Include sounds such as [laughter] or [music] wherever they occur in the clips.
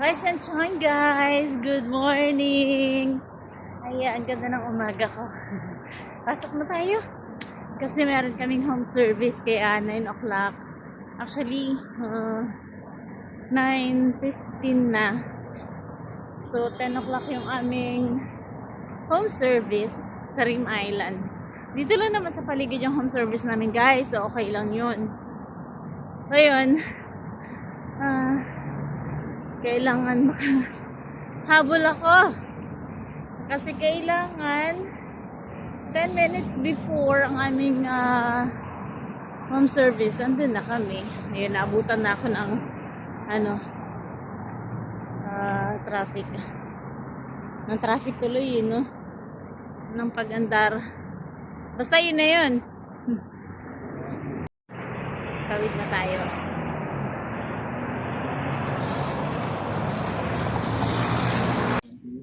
Rise and shine guys! Good morning! Ay, ang ganda ng umaga ko. [laughs] Pasok na tayo. Kasi meron kaming home service kaya 9 o'clock. Actually, uh, 9.15 na. So, 10 o'clock yung aming home service sa Rim Island. Dito lang naman sa paligid yung home service namin guys. So, okay lang yun. Ngayon, [laughs] ah, kailangan [laughs] habol ako. Kasi kailangan 10 minutes before ang aming ah, home service, andun na kami. Ayun, naabutan na ako ng ano, ah, traffic. Ng traffic tuloy yun, no? Ng pag-andar. Basta yun na yun. [laughs] Tawid na tayo.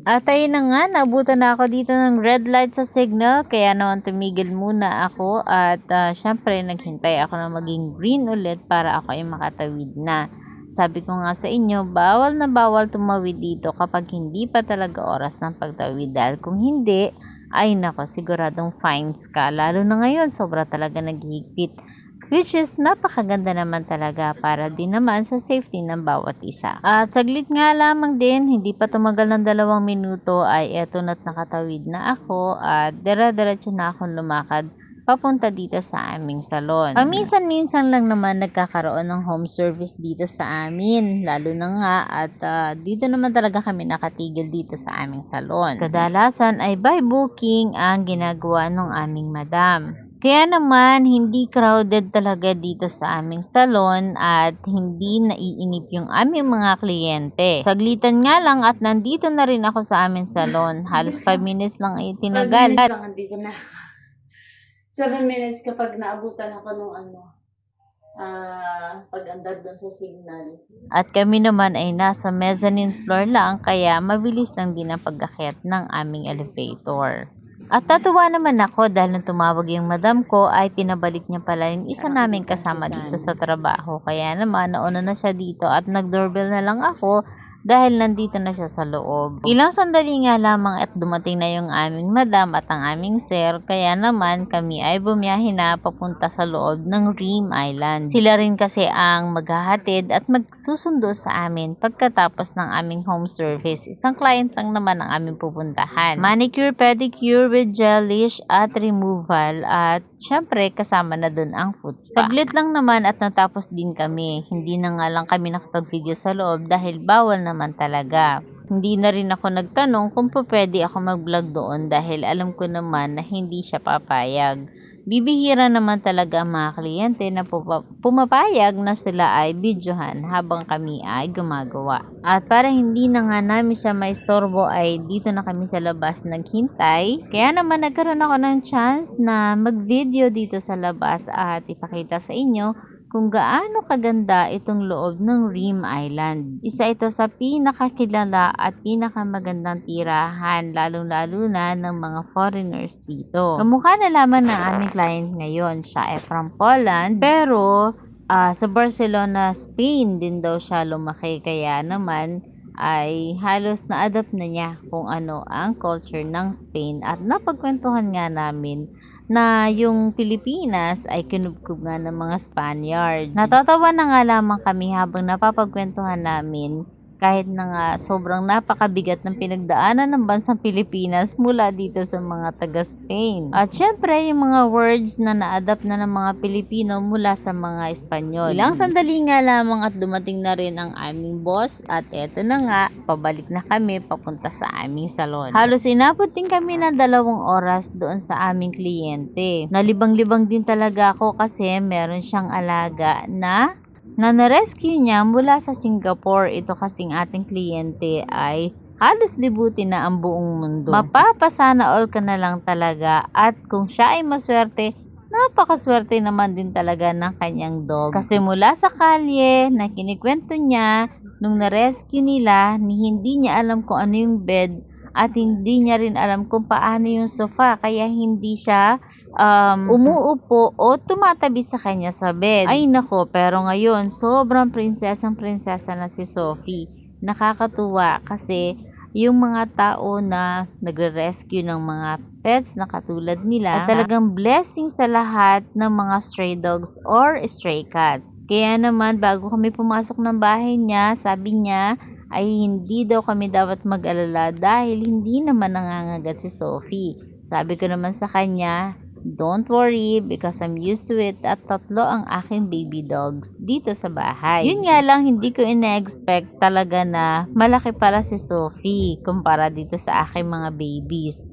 At ayun na nga, naabutan na ako dito ng red light sa signal, kaya naman tumigil muna ako at ah, syempre naghintay ako na maging green ulit para ako ay makatawid na. Sabi ko nga sa inyo, bawal na bawal tumawid dito kapag hindi pa talaga oras ng pagtawid dahil kung hindi, ay nako, siguradong fines ka. Lalo na ngayon, sobra talaga naghihigpit. Which is napakaganda naman talaga para din naman sa safety ng bawat isa. At saglit nga lamang din, hindi pa tumagal ng dalawang minuto ay eto na't nakatawid na ako at dira-diretso na akong lumakad papunta dito sa aming salon. Paminsan-minsan lang naman nagkakaroon ng home service dito sa amin, lalo na nga at ah, dito naman talaga kami nakatigil dito sa aming salon. Kadalasan ay by booking ang ginagawa ng aming madam. Kaya naman, hindi crowded talaga dito sa aming salon at hindi naiinip yung aming mga kliyente. Saglitan nga lang at nandito na rin ako sa aming salon. Halos 5 minutes lang ay tinagal. 5 minutes lang, andito na ako. 7 minutes kapag naabutan ako nung ano, ah, pag-andar doon sa signal. At kami naman ay nasa mezzanine floor lang kaya mabilis lang din ang pag-akyat ng aming elevator. At natuwa naman ako dahil nang tumawag yung madam ko ay pinabalik niya pala yung isa naming kasama dito sa trabaho. Kaya naman nauna na siya dito at nag-doorbell na lang ako dahil nandito na siya sa loob. Ilang sandali nga lamang at dumating na yung aming madam at ang aming sir kaya naman kami ay bumiyahe na papunta sa loob ng Reem Island. Sila rin kasi ang maghahatid at magsusundo sa amin pagkatapos ng aming home service. Isang client lang naman ang aming pupuntahan. Manicure, pedicure with gelish at removal at syempre kasama na dun ang foot spa. Saglit lang naman at natapos din kami. Hindi na nga lang kami nakapag-video sa loob dahil bawal naman talaga. Hindi na rin ako nagtanong kung pa pwede ako mag-vlog doon dahil alam ko naman na hindi siya papayag. Bibihira naman talaga ang mga kliyente na pumapayag na sila ay videohan habang kami ay gumagawa. At para hindi na nga namin siya maistorbo ay dito na kami sa labas naghintay. Kaya naman nagkaroon ako ng chance na mag-video dito sa labas at ipakita sa inyo kung gaano kaganda itong loob ng Reem Island. Isa ito sa pinakakilala at pinakamagandang tirahan lalong-lalo na ng mga foreigners dito. Kamukha na lamang ng aming client ngayon. Siya ay from Poland pero ah, sa Barcelona, Spain din daw siya lumaki kaya naman ay halos na-adapt na niya kung ano ang culture ng Spain at napagkwentuhan nga namin na yung Pilipinas ay kinubkub nga ng mga Spaniards. Natatawa na nga lamang kami habang napapagkwentuhan namin kahit na nga sobrang napakabigat ng pinagdaanan ng bansang Pilipinas mula dito sa mga taga Spain. At syempre, yung mga words na na-adapt na ng mga Pilipino mula sa mga Espanyol. Ilang sandali nga lamang at dumating na rin ang aming boss at eto na nga, pabalik na kami papunta sa aming salon. Halos inabot din kami ng dalawang oras doon sa aming kliyente. Nalibang-libang din talaga ako kasi meron siyang alaga na na na-rescue niya mula sa Singapore. Ito kasing ating kliyente ay halos libutin na ang buong mundo. Mapapasana all ka na lang talaga at kung siya ay maswerte, napakaswerte naman din talaga ng kanyang dog. Kasi mula sa kalye na kinikwento niya, nung na-rescue nila, ni hindi niya alam kung ano yung bed at hindi niya rin alam kung paano yung sofa kaya hindi siya um, umuupo o tumatabi sa kanya sa bed. Ay nako, pero ngayon sobrang prinsesang prinsesa na si Sophie. nakakatuwa kasi yung mga tao na nagre-rescue ng mga pets na katulad nila ay talagang blessing sa lahat ng mga stray dogs or stray cats. Kaya naman bago kami pumasok ng bahay niya, sabi niya ay hindi daw kami dapat mag-alala dahil hindi naman nangangagat si Sophie. Sabi ko naman sa kanya, Don't worry because I'm used to it at tatlo ang aking baby dogs dito sa bahay. Yun nga lang hindi ko ina-expect talaga na malaki pala si Sophie kumpara dito sa aking mga babies.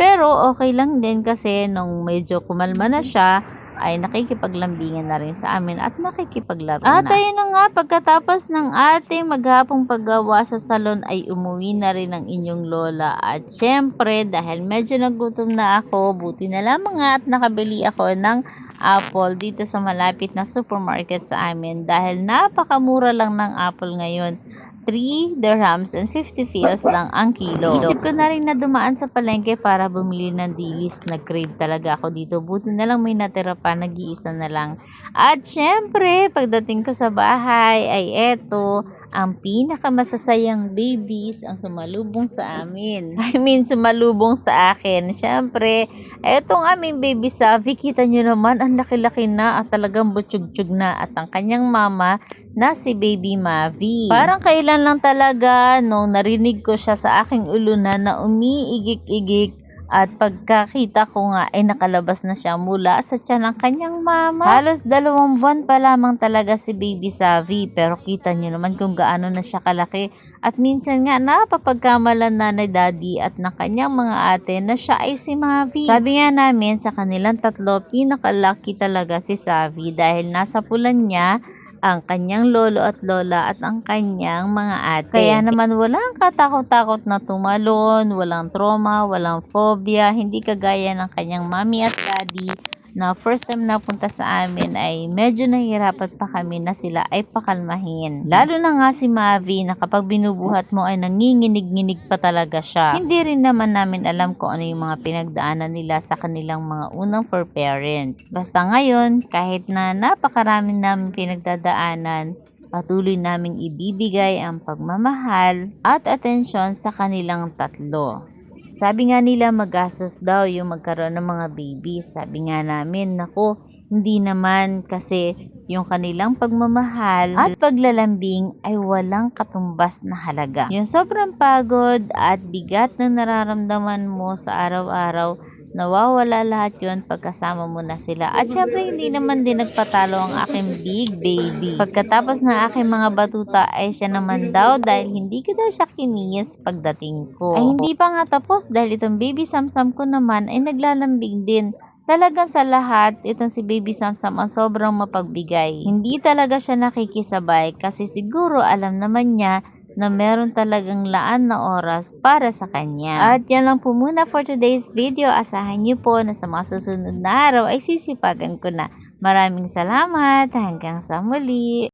Pero okay lang din kasi nung medyo kumalma na siya ay nakikipaglambingan na rin sa amin at nakikipaglaro At na. ayun na nga, pagkatapos ng ating maghapong paggawa sa salon ay umuwi na rin ang inyong lola. At syempre, dahil medyo nagutom na ako, buti na lamang nga at nakabili ako ng apple dito sa malapit na supermarket sa amin dahil napakamura lang ng apple ngayon. 3 dirhams and 50 fils lang ang kilo. Isip ko na rin na dumaan sa palengke para bumili ng dilis. Nag-crave talaga ako dito. Buti na lang may natira pa, nag-iisa na lang. At syempre, pagdating ko sa bahay ay eto, ang pinakamasasayang babies ang sumalubong sa amin. [laughs] I mean, sumalubong sa akin. Syempre, etong aming baby Savi, kita nyo naman, ang laki-laki na at talagang butsyug-tsyug na. At ang kanyang mama na si baby Mavi. Parang kailan lang talaga nung narinig ko siya sa aking ulunan na umiigik-igik at pagkakita ko nga ay nakalabas na siya mula sa tiyan ng kanyang mama. Halos dalawang buwan pa lamang talaga si baby Savi pero kita nyo naman kung gaano na siya kalaki at minsan nga napapagkamalan na ni daddy at ng kanyang mga ate na siya ay si Mavi. Sabi nga namin sa kanilang tatlo pinakalaki talaga si Savi dahil nasa pulan niya ang kanyang lolo at lola at ang kanyang mga ate. Kaya naman walang katakot-takot na tumalon, walang trauma, walang phobia, hindi kagaya ng kanyang mami at daddy na first time napunta sa amin ay medyo nahihirapan pa kami na sila ay pakalmahin. Lalo na nga si Mavi na kapag binubuhat mo ay nanginginig-nginig pa talaga siya. Hindi rin naman namin alam kung ano yung mga pinagdaanan nila sa kanilang mga unang for parents. Basta ngayon, kahit na napakarami namin pinagdadaanan, patuloy naming ibibigay ang pagmamahal at atensyon sa kanilang tatlo. Sabi nga nila magastos daw yung magkaroon ng mga babies. Sabi nga namin, nako, hindi naman kasi yung kanilang pagmamahal at paglalambing ay walang katumbas na halaga. Yung sobrang pagod at bigat na nararamdaman mo sa araw-araw, nawawala lahat yon pagkasama mo na sila. At syempre, hindi naman din nagpatalo ang aking big baby. Pagkatapos ng aking mga batuta ay siya naman daw dahil hindi ko daw siya kinis pagdating ko. Ay hindi pa nga tapos dahil itong baby samsam ko naman ay naglalambing din. Talagang sa lahat, itong si Baby Samsam ang sobrang mapagbigay. Hindi talaga siya nakikisabay kasi siguro alam naman niya na meron talagang laan na oras para sa kanya. At yan lang po muna for today's video. Asahan niyo po na sa mga susunod na araw ay sisipagan ko na. Maraming salamat. Hanggang sa muli.